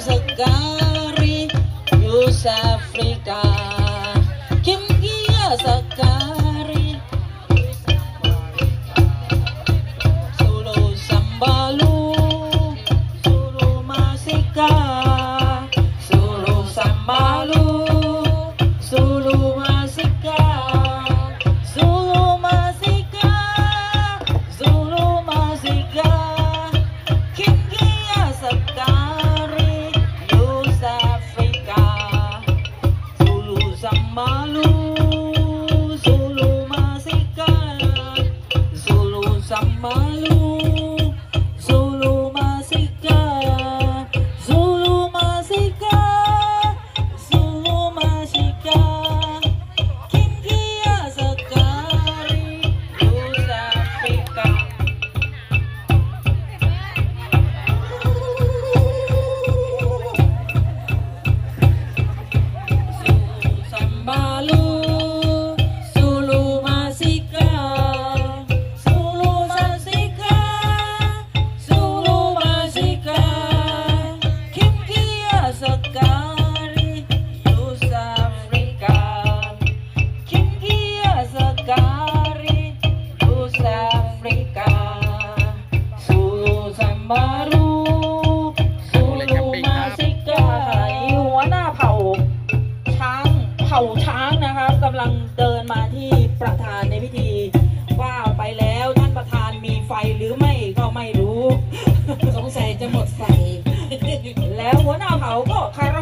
sakari Yusafrika Kim Gia sakari มารูซูลูมาซิกาหายหัวหน้าเผ่า ช้างเผ่าช้างนะครับกำลังเดินมาที่ประธานในพิธี ว่าไปแล้วท่านประธานมีไฟหรือไม่ก็ไม่รู้ สงสัยจะหมดไฟ แล้วหัวหน้าเผ่าก็คาร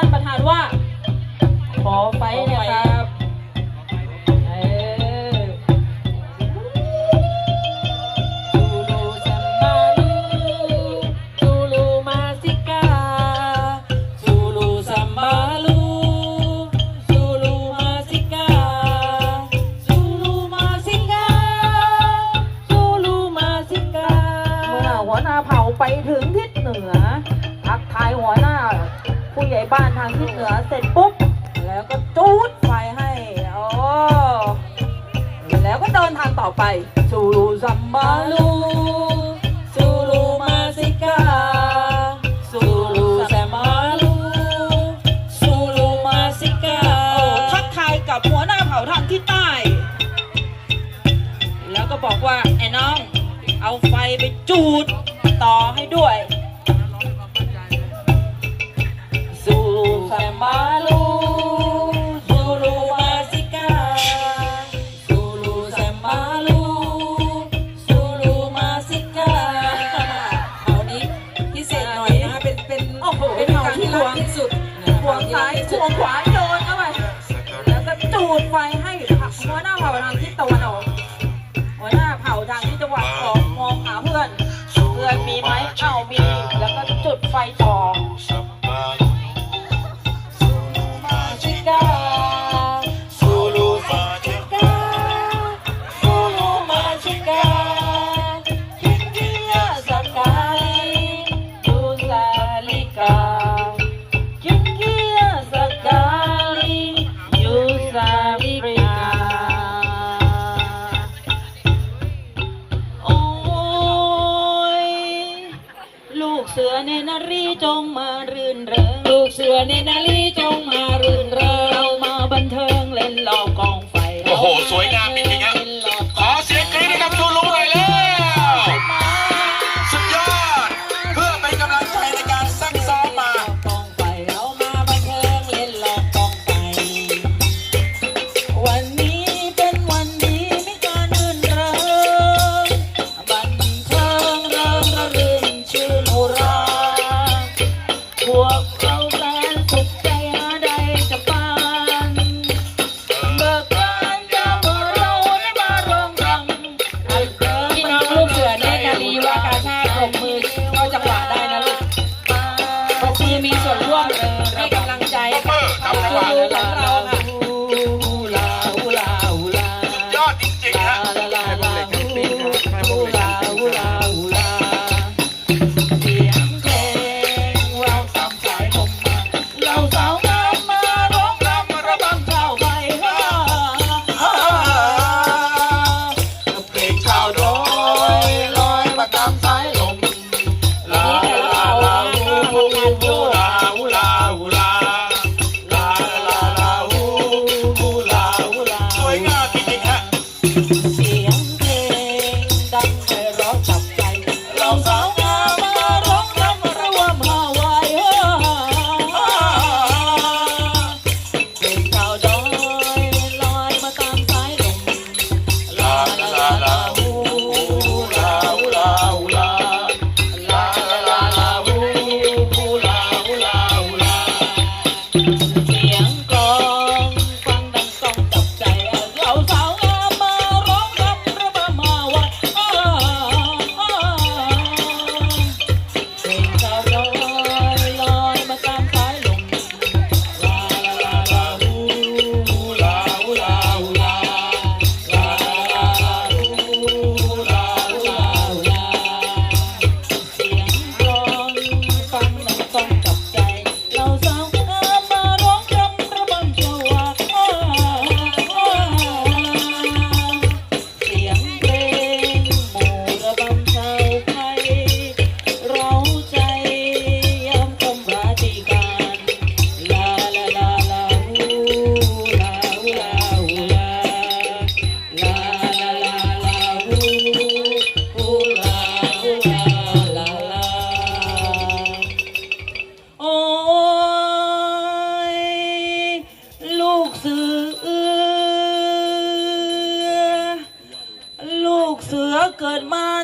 ท่านประธานว่า ขอไฟนะคะ บ้านทางที่เหนือเสร็จปุ๊บ แล้วก็จูดไฟให้โอ้แล้วก็เดินทางต่อไปจูรูซัมบาลูจูรูมาซิกาจูรูแซมาลูจูรูมาซิกาโอ้ทักทายกับหัวหน้าเผ่าทางที่ใต้ แล้วก็บอกว่าไอ้น้อง เอาไฟไปจูดต่อให้ด้วย ไฟต่อ ಶಿವನೇ ನಲಿ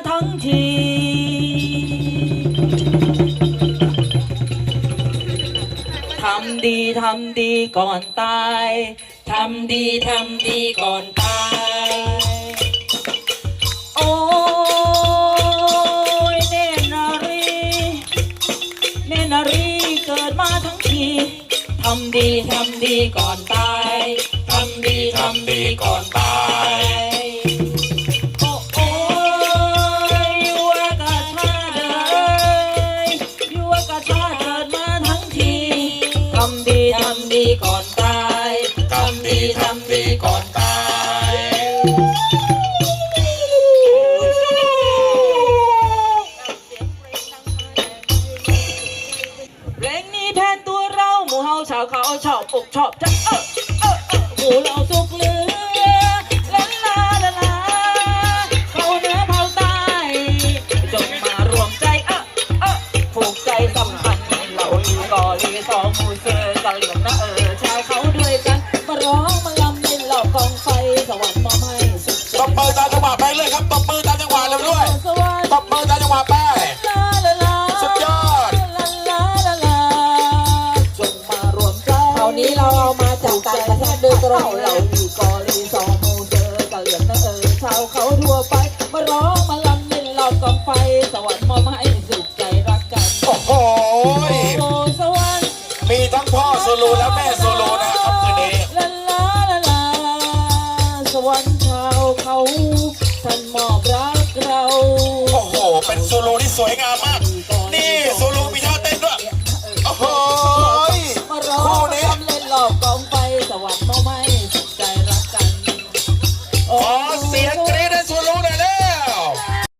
ทั้งทีทำดีทำดีก่อนตาย ทำดีทำดีก่อนตาย โอ้ยเนนารีเนนารีเกิดมาทั้งที ทำดีทำดีก่อน สาวเขาชอบอกชอบจังเออเออเออหูเราสุกเลือ ศโดยตรงเราอยู่กอลีสองหมูเจอกะเหลี่ยงนะเออชาวเขาทั่วไป มาร้องมาลำเล่นรอบกองไฟ สวรรค์มอบให้สุขใจรักกันโอ้โหโอ้สวรรค์มีทั้งพ่อโซโลและแม่โซโลนะครับคืนนี้ลาลาลาลาสวรรค์ชาวเขาท่านมอบรักเรา โอ้โห เป็นโซโลที่สวยงามมาก